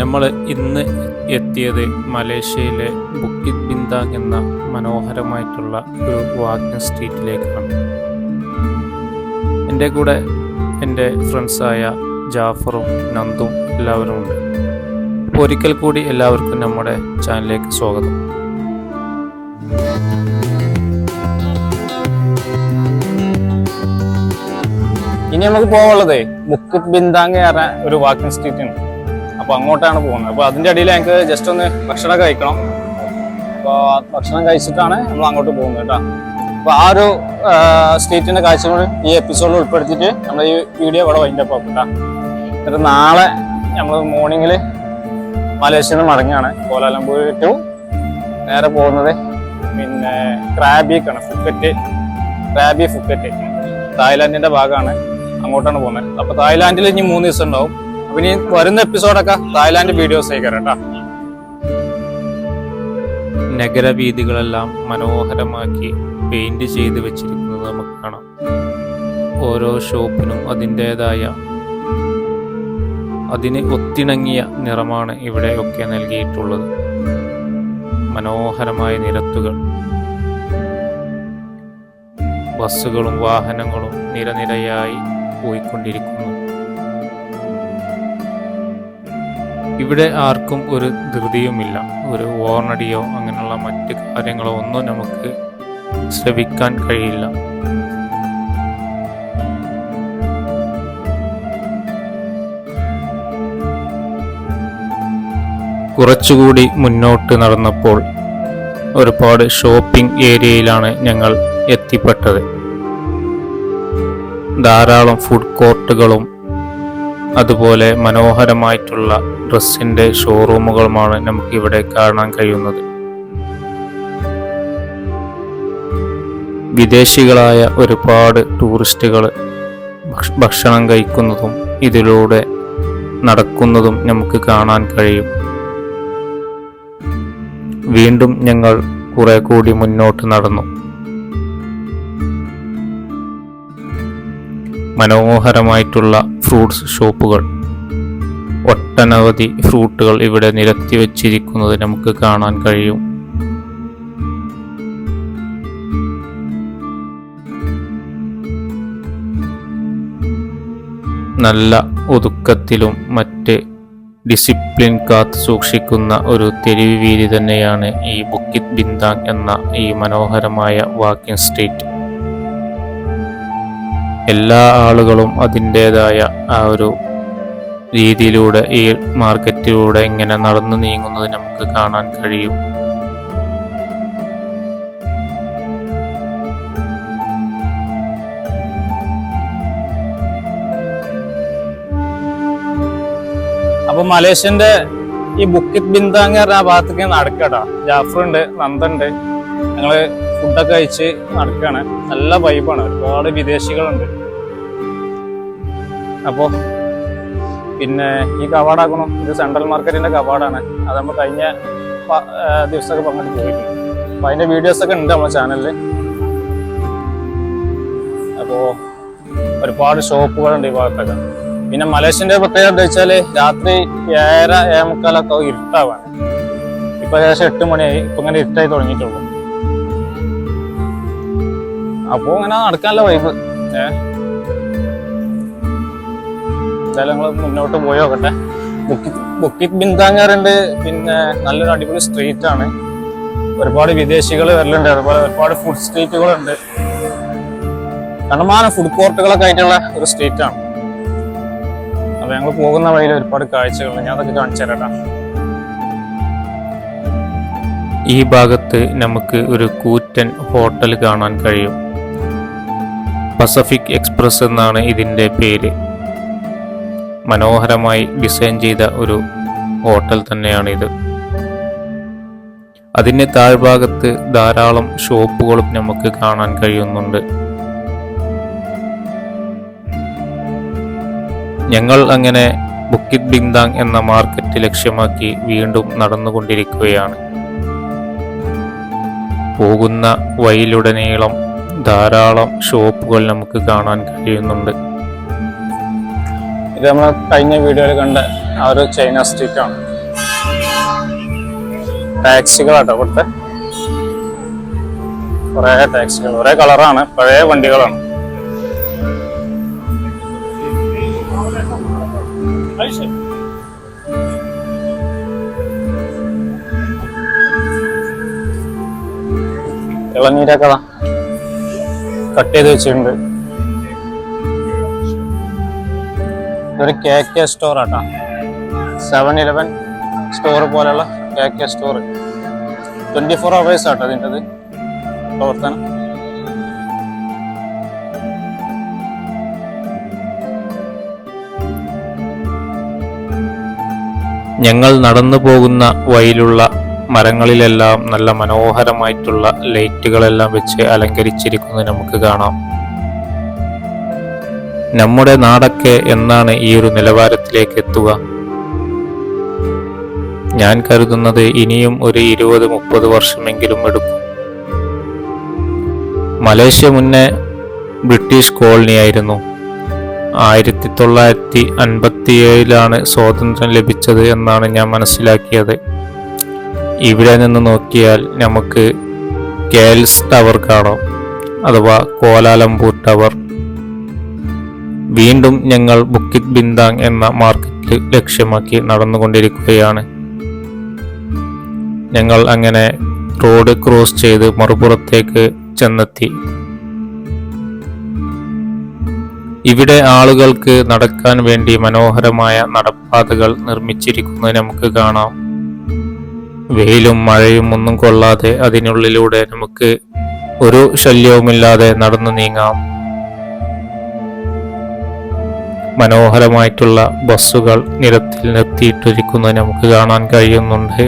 നമ്മൾ ഇന്ന് എത്തിയത് മലേഷ്യയിലെ ബുക്കിത് ബിന്ദാങ് എന്ന മനോഹരമായിട്ടുള്ള ഒരു വാക്കിംഗ് സ്ട്രീറ്റിലേക്കാണ്. എന്റെ കൂടെ എന്റെ ഫ്രണ്ട്സായ ജാഫറും നന്ദും എല്ലാവരും ഉണ്ട്. ഒരിക്കൽ കൂടി എല്ലാവർക്കും നമ്മുടെ ചാനലിലേക്ക് സ്വാഗതം. ഇനി നമുക്ക് പോകാനുള്ളതേ ബുക്കിത് ബിന്ദാങ് പറഞ്ഞ ഒരു വാക്കിംഗ് സ്ട്രീറ്റ് ഉണ്ട് അപ്പൊ അങ്ങോട്ടാണ് പോകുന്നത്. അപ്പൊ അതിന്റെ അടിയിൽ ഞങ്ങൾക്ക് ജസ്റ്റ് ഒന്ന് ഭക്ഷണം കഴിക്കണം. അപ്പൊ ഭക്ഷണം കഴിച്ചിട്ടാണ് നമ്മൾ അങ്ങോട്ട് പോകുന്നത് കേട്ടോ. അപ്പൊ ആ ഒരു സ്ട്രീറ്റിന്റെ കാഴ്ചകൾ ഈ എപ്പിസോഡിൽ ഉൾപ്പെടുത്തിയിട്ട് നമ്മൾ ഈ വീഡിയോ ഇവിടെ വൈൻഡപ്പ് ആക്കും കേട്ടോ. എന്നിട്ട് നാളെ നമ്മൾ മോർണിംഗിൽ മലേഷ്യയിൽ നിന്ന് മടങ്ങുകയാണ്. കോലാലംപൂർ ടു നേരെ പോകുന്നത് പിന്നെ ക്രാബിക്കാണ് ഫുക്കറ്റ്. Krabi Phuket. തായ്ലാന്റിന്റെ ഭാഗമാണ് അങ്ങോട്ടാണ് പോകുന്നത്. അപ്പൊ തായ്ലാന്റിൽ ഇനി മൂന്ന് ദിവസം ഉണ്ടാവും. അപ്പൊ ഇനി വരുന്ന എപ്പിസോഡൊക്കെ തായ്ലാന്റ് വീഡിയോസ് ആയിക്കാരം കേട്ടോ. നഗരവീഥികളെല്ലാം മനോഹരമാക്കി പെയിന്റ് ചെയ്ത് വെച്ചിരിക്കുന്നത് നമുക്ക് കാണാം. ഓരോ ഷോപ്പിനും അതിന്റെതായ അതിന് ഒത്തിണങ്ങിയ നിറമാണ് ഇവിടെയൊക്കെ നൽകിയിട്ടുള്ളത്. മനോഹരമായ നിരത്തുകൾ. ബസ്സുകളും വാഹനങ്ങളും നിരനിരയായി പോയിക്കൊണ്ടിരിക്കുന്നു. ഇവിടെ ആർക്കും ഒരു ധൃതിയുമില്ല. ഒരു ഓർണടിയോ അങ്ങനെയുള്ള മറ്റ് കാര്യങ്ങളോ ഒന്നും നമുക്ക് ശ്രവിക്കാൻ കഴിയില്ല. കുറച്ചുകൂടി മുന്നോട്ട് നടന്നപ്പോൾ ഒരുപാട് ഷോപ്പിംഗ് ഏരിയയിലാണ് ഞങ്ങൾ എത്തിപ്പെട്ടത്. ധാരാളം ഫുഡ് കോർട്ടുകളും അതുപോലെ മനോഹരമായിട്ടുള്ള ഡ്രസ്സിന്റെ ഷോറൂമുകളുമാണ് നമുക്കിവിടെ കാണാൻ കഴിയുന്നത്. വിദേശികളായ ഒരുപാട് ടൂറിസ്റ്റുകൾ ഭക്ഷണം കഴിക്കുന്നതും ഇതിലൂടെ നടക്കുന്നതും നമുക്ക് കാണാൻ കഴിയും. വീണ്ടും ഞങ്ങൾ കുറെ കൂടി മുന്നോട്ട് നടന്നു. മനോഹരമായിട്ടുള്ള ഫ്രൂട്ട്സ് ഷോപ്പുകൾ. ഒട്ടനവധി ഫ്രൂട്ടുകൾ ഇവിടെ നിരത്തി വച്ചിരിക്കുന്നത് നമുക്ക് കാണാൻ കഴിയും. നല്ല ഒതുക്കത്തിലും മറ്റ് ഡിസിപ്ലിൻ കാത്തു സൂക്ഷിക്കുന്ന ഒരു തെരുവ് വീതി തന്നെയാണ് ഈ ബുക്കിത് ബിന്ദാങ് എന്ന ഈ മനോഹരമായ വാക്കിംഗ് സ്ട്രീറ്റ്. എല്ലാ ആളുകളും അതിന്റേതായ ആ ഒരു രീതിയിലൂടെ ഈ മാർക്കറ്റിലൂടെ ഇങ്ങനെ നടന്നു നീങ്ങുന്നത് നമുക്ക് കാണാൻ കഴിയും. അപ്പൊ മലേഷ്യന്റെ ഈ ബുക്കിത് ബിന്ദാങ് പറഞ്ഞ ആ ഭാഗത്തേക്ക് നടക്കട്ടാ ജാഫറുണ്ട് നന്ദുണ്ട്. ഞങ്ങൾ ഫുഡൊക്കെ കഴിച്ച് നടക്കുകയാണ് നല്ല വൈബാണ് ഒരുപാട് വിദേശികളുണ്ട്. അപ്പോ പിന്നെ ഈ കവാടാക്കണം? ഇത് സെൻട്രൽ മാർക്കറ്റിന്റെ കവാടാണ്. അത് നമ്മൾ കഴിഞ്ഞ ദിവസമൊക്കെ പങ്കെടുത്ത് പോയിട്ടുണ്ട് അപ്പൊ അതിന്റെ വീഡിയോസൊക്കെ ഉണ്ട് നമ്മുടെ ചാനലിൽ അപ്പോ ഒരുപാട് ഷോപ്പുകളുണ്ട് ഈ ഭാഗത്തൊക്കെ. പിന്നെ മലേഷ്യന്റെ പ്രത്യേകത എന്താ വെച്ചാൽ രാത്രി ഏഴര ഏമുക്കാലൊക്കെ ഇരുട്ടാവാണ്. ഇപ്പൊ ഏകദേശം എട്ട് മണിയായി. ഇപ്പൊ ഇങ്ങനെ ഇരുട്ടായി തുടങ്ങിയിട്ടുള്ളൂ. അപ്പോ അങ്ങനെ നടക്കാനല്ല വൈഫ്. ഏ? എന്തായാലും മുന്നോട്ട് പോയി നോക്കട്ടെ. ബുക്കി ബുക്കിത് ബിന്ദാങ്ങാറുണ്ട് പിന്നെ നല്ലൊരു അടിപൊളി സ്ട്രീറ്റ് ആണ്. ഒരുപാട് വിദേശികൾ വരലുണ്ട്. അതുപോലെ ഒരുപാട് ഫുഡ് സ്ട്രീറ്റുകളുണ്ട് കണ്ടമാനം ഫുഡ് കോർട്ടുകളൊക്കെ ആയിട്ടുള്ള ഒരു സ്ട്രീറ്റ് ആണ്. അപ്പൊ ഞങ്ങൾ പോകുന്ന വഴിയിൽ ഒരുപാട് കാഴ്ചകളുണ്ട് ഞാൻ അതൊക്കെ കാണിച്ചു തരാം ഈ ഭാഗത്ത് നമുക്ക് ഒരു കൂറ്റൻ ഹോട്ടൽ കാണാൻ കഴിയും. പസഫിക് എക്സ്പ്രസ് എന്നാണ് ഇതിന്റെ പേര്. മനോഹരമായി ഡിസൈൻ ചെയ്ത ഒരു ഹോട്ടൽ തന്നെയാണിത്. അതിന്റെ താഴ്ഭാഗത്ത് ധാരാളം ഷോപ്പുകളും നമുക്ക് കാണാൻ കഴിയുന്നുണ്ട്. ഞങ്ങൾ അങ്ങനെ ബുക്കിത് ബിന്ദാങ് എന്ന മാർക്കറ്റ് ലക്ഷ്യമാക്കി വീണ്ടും നടന്നുകൊണ്ടിരിക്കുകയാണ്. പോകുന്ന വഴിയിലുടനീളം ധാരാളം ഷോപ്പുകൾ നമുക്ക് കാണാൻ കഴിയുന്നുണ്ട്. ഇത് നമ്മൾ കഴിഞ്ഞ വീഡിയോയിൽ കണ്ട ആ ഒരു ചൈന സ്ട്രീറ്റ് ആണ്. ടാക്സികളാട്ടോ ഇവിടുത്തെ. കുറേ ടാക്സികൾ ഒരേ കളറാണ് പഴയ വണ്ടികളാണ്. ഇളനീരൊക്കെ കട്ട് ചെയ്ത് വെച്ചിട്ടുണ്ട്. ഇതൊരു കെ കെ സ്റ്റോർ ആട്ടാ. സെവൻ ഇലവൻ സ്റ്റോർ പോലെയുള്ള K K store twenty four hours ആട്ടോ അതിന്റെ പ്രവർത്തനം. ഞങ്ങൾ നടന്നു പോകുന്ന വഴിയിലുള്ള മരങ്ങളിലെല്ലാം നല്ല മനോഹരമായിട്ടുള്ള ലൈറ്റുകളെല്ലാം വെച്ച് അലങ്കരിച്ചിരിക്കുന്നത് നമുക്ക് കാണാം. നമ്മുടെ നാടൊക്കെ എന്നാണ് ഈ ഒരു നിലവാരത്തിലേക്ക് എത്തുക. ഞാൻ കരുതുന്നത് ഇനിയും ഒരു ഇരുപത് മുപ്പത് വർഷമെങ്കിലും എടുക്കും. മലേഷ്യ മുന്നേ ബ്രിട്ടീഷ് കോളനിയായിരുന്നു. ആയിരത്തി തൊള്ളായിരത്തി അൻപത്തി ഏഴിലാണ് സ്വാതന്ത്ര്യം ലഭിച്ചത് എന്നാണ് ഞാൻ മനസ്സിലാക്കിയത്. ഇവിടെ നിന്ന് നോക്കിയാൽ നമുക്ക് കേൽസ് ടവർ കാണാം അഥവാ കോലാലംപൂർ ടവർ. വീണ്ടും ഞങ്ങൾ ബുക്കിത് ബിന്ദാങ് എന്ന മാർക്കറ്റ് ലക്ഷ്യമാക്കി നടന്നുകൊണ്ടിരിക്കുകയാണ്. ഞങ്ങൾ അങ്ങനെ റോഡ് ക്രോസ് ചെയ്ത് മറുപുറത്തേക്ക് ചെന്നെത്തി. ഇവിടെ ആളുകൾക്ക് നടക്കാൻ വേണ്ടി മനോഹരമായ നടപ്പാതകൾ നിർമ്മിച്ചിരിക്കുന്നത് നമുക്ക് കാണാം. വെയിലും മഴയും ഒന്നും കൊള്ളാതെ അതിനുള്ളിലൂടെ നമുക്ക് ഒരു ശല്യവുമില്ലാതെ നടന്നു നീങ്ങാം. മനോഹരമായിട്ടുള്ള ബസ്സുകൾ നിരത്തിൽ നിർത്തിയിട്ടിരിക്കുന്നത് നമുക്ക് കാണാൻ കഴിയുന്നുണ്ട്.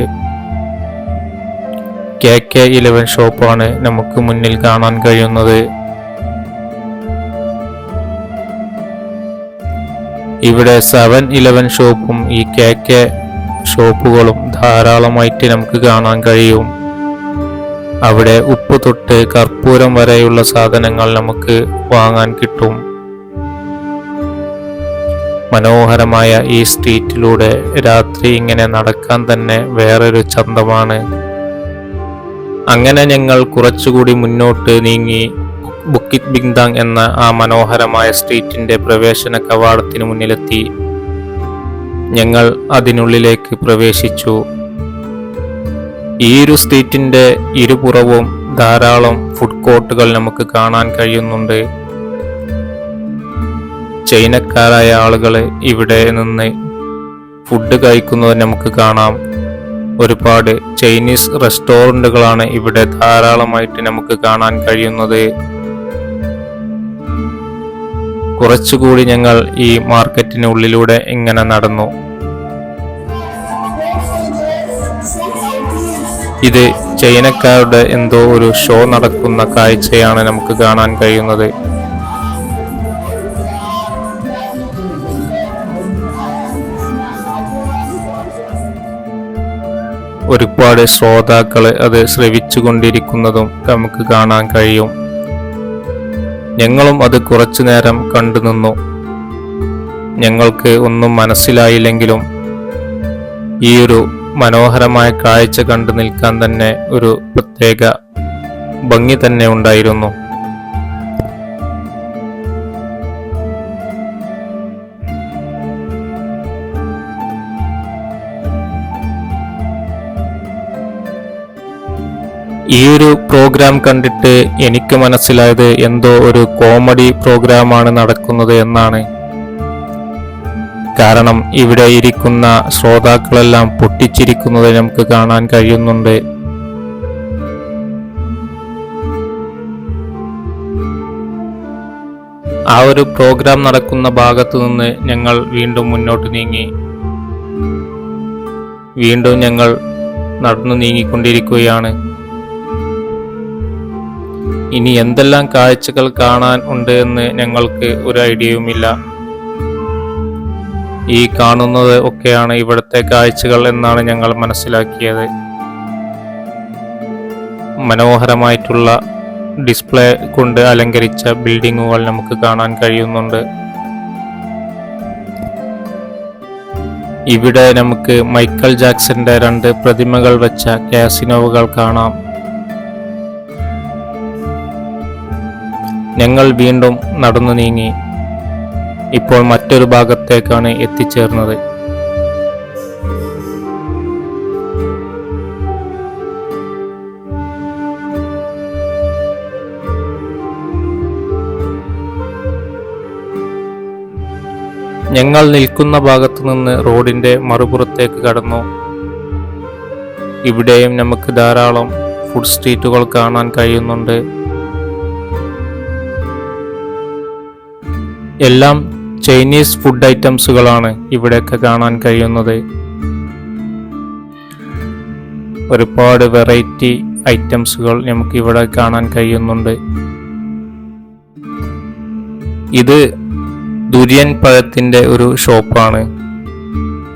കെ കെ ഇലവൻ ഷോപ്പാണ് നമുക്ക് മുന്നിൽ കാണാൻ കഴിയുന്നത്. ഇവിടെ സെവൻ ഇലവൻ ഷോപ്പും ഈ കെ കെ ഷോപ്പുകളും ധാരാളമായിട്ട് നമുക്ക് കാണാൻ കഴിയും. അവിടെ ഉപ്പ് തൊട്ട് കർപ്പൂരം വരെയുള്ള സാധനങ്ങൾ നമുക്ക് വാങ്ങാൻ കിട്ടും. മനോഹരമായ ഈ സ്ട്രീറ്റിലൂടെ രാത്രി ഇങ്ങനെ നടക്കാൻ തന്നെ വേറൊരു ചന്തമാണ്. അങ്ങനെ ഞങ്ങൾ കുറച്ചുകൂടി മുന്നോട്ട് നീങ്ങി ബുക്കിത് ബിങ്താങ് എന്ന ആ മനോഹരമായ സ്ട്രീറ്റിന്റെ പ്രവേശന കവാടത്തിന് മുന്നിലെത്തി. ഞങ്ങൾ അതിനുള്ളിലേക്ക് പ്രവേശിച്ചു. ഈ ഒരു സ്ട്രീറ്റിന്റെ ഇരുപുറവും ധാരാളം ഫുഡ് കോർട്ടുകൾ നമുക്ക് കാണാൻ കഴിയുന്നുണ്ട്. ചൈനക്കാരായ ആളുകൾ ഇവിടെ നിന്ന് ഫുഡ് കഴിക്കുന്നത് നമുക്ക് കാണാം. ഒരുപാട് ചൈനീസ് റെസ്റ്റോറന്റുകളാണ് ഇവിടെ ധാരാളമായിട്ട് നമുക്ക് കാണാൻ കഴിയുന്നത്. കുറച്ചുകൂടി ഞങ്ങൾ ഈ മാർക്കറ്റിനുള്ളിലൂടെ ഇങ്ങനെ നടന്നു. ഇത് ചൈനക്കാരുടെ എന്തോ ഒരു ഷോ നടക്കുന്ന കാഴ്ചയാണ് നമുക്ക് കാണാൻ കഴിയുന്നത്. ഒരുപാട് ശ്രോതാക്കൾ അത് ശ്രവിച്ചുകൊണ്ടിരിക്കുന്നതും നമുക്ക് കാണാൻ കഴിയും. ഞങ്ങളും അത് കുറച്ചു നേരം കണ്ടുനിന്നു ഞങ്ങൾക്ക് ഒന്നും മനസ്സിലായില്ലെങ്കിലും ഈ ഒരു മനോഹരമായ കാഴ്ച കണ്ടു നിൽക്കാൻ തന്നെ ഒരു പ്രത്യേക ഭംഗി തന്നെ ഉണ്ടായിരുന്നു. ഈ ഒരു പ്രോഗ്രാം കണ്ടിട്ട് എനിക്ക് മനസ്സിലായത് എന്തോ ഒരു കോമഡി പ്രോഗ്രാമാണ് നടക്കുന്നത് എന്നാണ്. കാരണം ഇവിടെ ഇരിക്കുന്ന ശ്രോതാക്കളെല്ലാം പൊട്ടിച്ചിരിക്കുന്നത് നമുക്ക് കാണാൻ കഴിയുന്നുണ്ട്. ആ ഒരു പ്രോഗ്രാം നടക്കുന്ന ഭാഗത്തു നിന്ന് ഞങ്ങൾ വീണ്ടും മുന്നോട്ട് നീങ്ങി. വീണ്ടും ഞങ്ങൾ നടന്നു നീങ്ങിക്കൊണ്ടിരിക്കുകയാണ്. ഇനി എന്തെല്ലാം കാഴ്ചകൾ കാണാൻ ഉണ്ട് എന്ന് ഞങ്ങൾക്ക് ഒരു ഐഡിയയുമില്ല. ഈ കാണുന്നത് ഒക്കെയാണ് ഇവിടുത്തെ കാഴ്ചകൾ എന്നാണ് ഞങ്ങൾ മനസ്സിലാക്കിയത്. മനോഹരമായിട്ടുള്ള ഡിസ്പ്ലേ കൊണ്ട് അലങ്കരിച്ച ബിൽഡിങ്ങുകൾ നമുക്ക് കാണാൻ കഴിയുന്നുണ്ട്. ഇവിടെ നമുക്ക് മൈക്കൽ ജാക്സന്റെ രണ്ട് പ്രതിമകൾ വെച്ച കാസിനോവുകൾ കാണാം. ഞങ്ങൾ വീണ്ടും നടന്നു നീങ്ങി. ഇപ്പോൾ മറ്റൊരു ഭാഗത്തേക്കാണ് എത്തിച്ചേർന്നത്. ഞങ്ങൾ നിൽക്കുന്ന ഭാഗത്തു നിന്ന് റോഡിന്റെ മറുപുറത്തേക്ക് കടന്നു. ഇവിടെയും നമുക്ക് ധാരാളം ഫുഡ് സ്ട്രീറ്റുകൾ കാണാൻ കഴിയുന്നുണ്ട്. എല്ലാം ചൈനീസ് ഫുഡ് ഐറ്റംസുകളാണ് ഇവിടെയൊക്കെ കാണാൻ കഴിയുന്നത്. ഒരുപാട് വെറൈറ്റി ഐറ്റംസുകൾ നമുക്ക് ഇവിടെ കാണാൻ കഴിയുന്നുണ്ട്. ഇത് ദുര്യൻ പഴത്തിന്റെ ഒരു ഷോപ്പാണ്.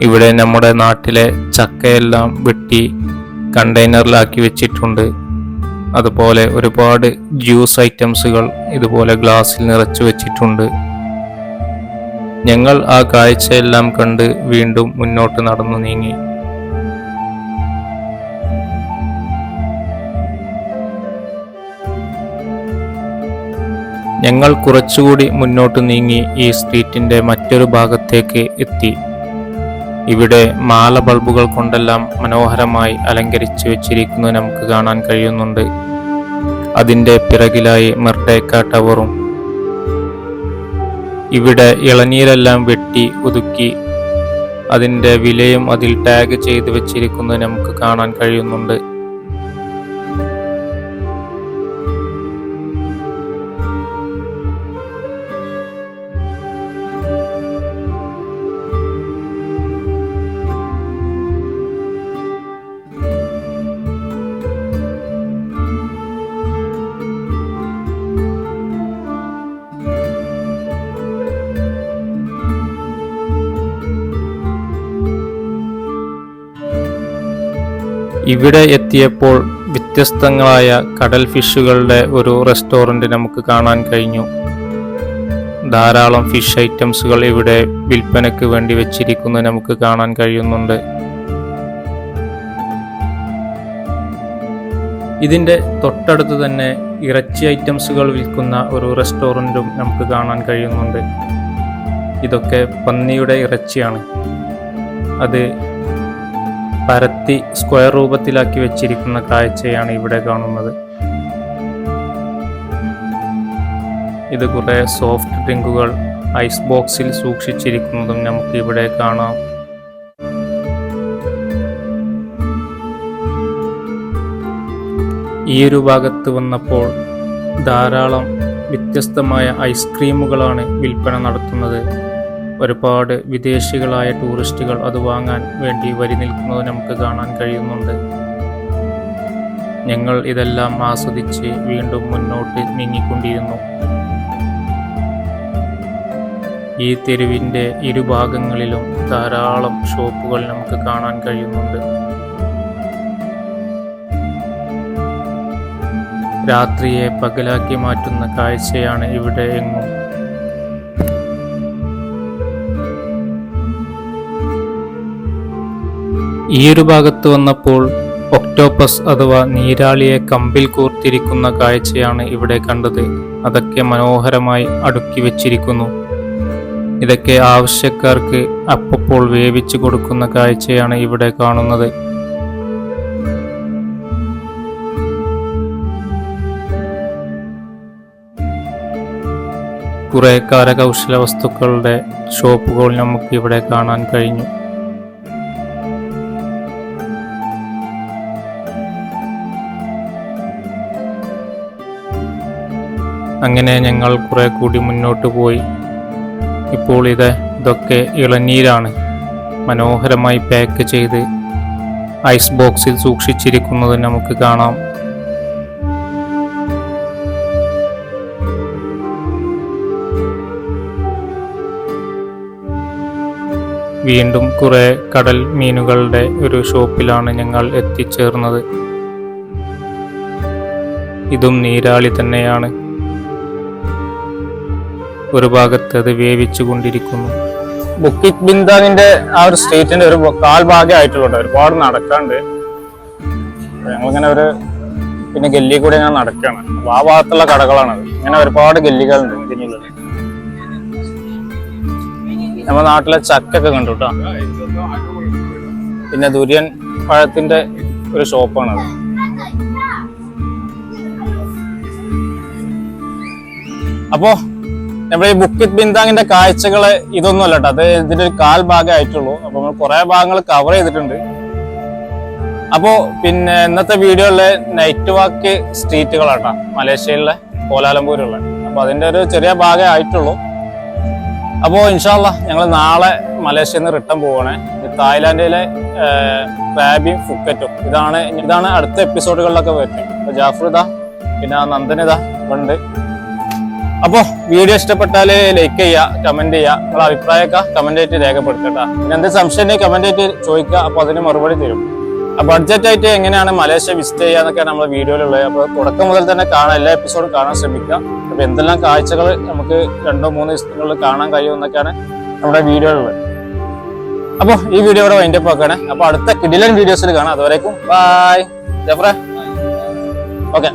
ഇവിടെ നമ്മുടെ നാട്ടിലെ ചക്കയെല്ലാം വെട്ടി കണ്ടെയ്നറിലാക്കി വെച്ചിട്ടുണ്ട്. അതുപോലെ ഒരുപാട് ജ്യൂസ് ഐറ്റംസുകൾ ഇതുപോലെ ഗ്ലാസ്സിൽ നിറച്ചു വെച്ചിട്ടുണ്ട്. ഞങ്ങൾ ആ കാഴ്ചയെല്ലാം കണ്ട് വീണ്ടും മുന്നോട്ട് നടന്നു നീങ്ങി. ഞങ്ങൾ കുറച്ചുകൂടി മുന്നോട്ട് നീങ്ങി ഈ സ്ട്രീറ്റിന്റെ മറ്റൊരു ഭാഗത്തേക്ക് എത്തി. ഇവിടെ മാല ബൾബുകൾ കൊണ്ടെല്ലാം മനോഹരമായി അലങ്കരിച്ചു വെച്ചിരിക്കുന്നത് നമുക്ക് കാണാൻ കഴിയുന്നുണ്ട്. അതിന്റെ പിറകിലായി മെർഡേക്ക ടവറും ഇവിടെ ഇളനീരെല്ലാം വെട്ടി ഒതുക്കി അതിന്റെ വിലയും അതിൽ ടാഗ് ചെയ്ത് വെച്ചിരിക്കുന്നത് നമുക്ക് കാണാൻ കഴിയുന്നുണ്ട്. ഇവിടെ എത്തിയപ്പോൾ വ്യത്യസ്തങ്ങളായ കടൽ ഫിഷുകളുടെ ഒരു റെസ്റ്റോറന്റ് നമുക്ക് കാണാൻ കഴിഞ്ഞു. ധാരാളം ഫിഷ് ഐറ്റംസുകൾ ഇവിടെ വിൽപ്പനയ്ക്ക് വേണ്ടി വെച്ചിരിക്കുന്നത് നമുക്ക് കാണാൻ കഴിയുന്നുണ്ട്. ഇതിന്റെ തൊട്ടടുത്ത് തന്നെ ഇറച്ചി ഐറ്റംസുകൾ വിൽക്കുന്ന ഒരു റെസ്റ്റോറന്റും നമുക്ക് കാണാൻ കഴിയുന്നുണ്ട്. ഇതൊക്കെ പന്നിയുടെ ഇറച്ചിയാണ്. അത് പരത്തി സ്ക്വയർ രൂപത്തിലാക്കി വെച്ചിരിക്കുന്ന കാഴ്ചയാണ് ഇവിടെ കാണുന്നത്. ഇത് കുറെ സോഫ്റ്റ് ഡ്രിങ്കുകൾ ഐസ് ബോക്സിൽ സൂക്ഷിച്ചിരിക്കുന്നതും നമുക്ക് ഇവിടെ കാണാം. ഈ ഒരു ഭാഗത്ത് വന്നപ്പോൾ ധാരാളം വ്യത്യസ്തമായ ഐസ്ക്രീമുകളാണ് വിൽപ്പന നടത്തുന്നത്. ഒരുപാട് വിദേശികളായ ടൂറിസ്റ്റുകൾ അത് വാങ്ങാൻ വേണ്ടി വരി നിൽക്കുന്നത് നമുക്ക് കാണാൻ കഴിയുന്നുണ്ട്. ഞങ്ങൾ ഇതെല്ലാം ആസ്വദിച്ച് വീണ്ടും മുന്നോട്ട് നീങ്ങിക്കൊണ്ടിരുന്നു. ഈ തെരുവിന്റെ ഇരുഭാഗങ്ങളിലും ധാരാളം ഷോപ്പുകൾ നമുക്ക് കാണാൻ കഴിയുന്നുണ്ട്. രാത്രിയെ പകലാക്കി മാറ്റുന്ന കാഴ്ചയാണ് ഇവിടെ എങ്ങും ഈ ഒരു ഭാഗത്ത് വന്നപ്പോൾ ഒക്ടോപ്പസ് അഥവാ നീരാളിയെ കമ്പിൽ കൂർത്തിരിക്കുന്ന കാഴ്ചയാണ് ഇവിടെ കണ്ടത്. അതൊക്കെ മനോഹരമായി അടുക്കി വെച്ചിരിക്കുന്നു. ഇതൊക്കെ ആവശ്യക്കാർക്ക് അപ്പപ്പോൾ വേവിച്ചു കൊടുക്കുന്ന കാഴ്ചയാണ് ഇവിടെ കാണുന്നത്. കുറെ കരകൗശല വസ്തുക്കളുടെ ഷോപ്പുകൾ നമുക്ക് ഇവിടെ കാണാൻ കഴിഞ്ഞു. അങ്ങനെ ഞങ്ങൾ കുറെ കൂടി മുന്നോട്ട് പോയി. ഇപ്പോൾ ഇത് ഇതൊക്കെ ഇളനീരാണ്. മനോഹരമായി പാക്ക് ചെയ്ത് ഐസ് ബോക്സിൽ സൂക്ഷിച്ചിരിക്കുന്നത് നമുക്ക് കാണാം. വീണ്ടും കുറെ കടൽ മീനുകളുടെ ഒരു ഷോപ്പിലാണ് ഞങ്ങൾ എത്തിച്ചേർന്നത്. ഇതും നീരാളി തന്നെയാണ്. ഒരു ഭാഗത്ത് അത് വേവിച്ചു കൊണ്ടിരിക്കുന്നു. ബുക്കിത് ബിന്ദാങ്ങിന്റെ ആ ഒരു സ്റ്റേറ്റിന്റെ ഒരു കാൽ ഭാഗം ആയിട്ടുള്ളൂ ഒരുപാട് നടക്കാണ്ട്. ഞങ്ങളിങ്ങനെ ഒരു പിന്നെ ഗല്ലി കൂടെ ഇങ്ങനെ നടക്കുകയാണ് ആ ഭാഗത്തുള്ള കടകളാണ് ഇങ്ങനെ ഒരുപാട് ഗല്ലികളുണ്ട് ഇതിനുള്ളിൽ. നമ്മ നാട്ടിലെ ചക്കൊക്കെ കണ്ടു കേട്ടോ പിന്നെ ദുര്യൻ പഴത്തിന്റെ ഒരു ഷോപ്പാണത്. അപ്പോ നമ്മുടെ ഈ ബുക്കിത് ബിന്ദാങ്ങിന്റെ കാഴ്ചകൾ ഇതൊന്നും അല്ല കേട്ടോ അത് ഇതിന്റെ ഒരു കാൽ ഭാഗമായിട്ടുള്ളൂ അപ്പൊ നമ്മൾ കുറെ ഭാഗങ്ങൾ കവർ ചെയ്തിട്ടുണ്ട്. അപ്പോ പിന്നെ ഇന്നത്തെ വീഡിയോയിലെ നൈറ്റ് വാക്ക് സ്ട്രീറ്റുകളാട്ടാ മലേഷ്യയിലെ കോലാലംപൂരുള്ള അപ്പൊ അതിന്റെ ഒരു ചെറിയ ഭാഗം ആയിട്ടുള്ളൂ. അപ്പോ ഇൻഷാല്ല ഞങ്ങൾ നാളെ മലേഷ്യയിൽ നിന്ന് റിട്ടേൺ പോവണേ. തായ്ലാന്റിലെ ക്രാബിയും ഫുക്കറ്റും. ഇതാണ് ഇതാണ് അടുത്ത എപ്പിസോഡുകളിലൊക്കെ വരുന്നത്. അപ്പൊ ജാഫർ ഇതാ പിന്നെ നന്ദനിത ഉണ്ട് അപ്പോ വീഡിയോ ഇഷ്ടപ്പെട്ടാൽ ലൈക്ക് ചെയ്യുക കമന്റ് ചെയ്യുക നിങ്ങളുടെ അഭിപ്രായമൊക്കെ കമന്റ് ആയിട്ട് രേഖപ്പെടുത്തട്ടാ. പിന്നെ എന്ത് സംശയം കമന്റ് ആയിട്ട് ചോദിക്കുക അപ്പൊ അതിന് മറുപടി തരും. ബഡ്ജറ്റ് ആയിട്ട് എങ്ങനെയാണ് മലേഷ്യ വിസിറ്റ് ചെയ്യുക എന്നൊക്കെയാണ് നമ്മുടെ വീഡിയോയിലുള്ളത് അപ്പൊ തുടക്കം മുതൽ തന്നെ കാണാൻ എല്ലാ എപ്പിസോഡും കാണാൻ ശ്രമിക്കുക. അപ്പൊ എന്തെല്ലാം കാഴ്ചകൾ നമുക്ക് രണ്ടോ മൂന്നോ ദിവസങ്ങളിൽ കാണാൻ കഴിയും എന്നൊക്കെയാണ് നമ്മുടെ വീഡിയോയിലുള്ളത് അപ്പോൾ ഈ വീഡിയോ ഇവിടെ വൈൻഡപ്പ് ആക്കുകയാണ്. അപ്പൊ അടുത്ത കിഡിലൻ വീഡിയോസിൽ കാണാം. അതുവരേക്കും ബൈ ജഫ്ര? ഓക്കെ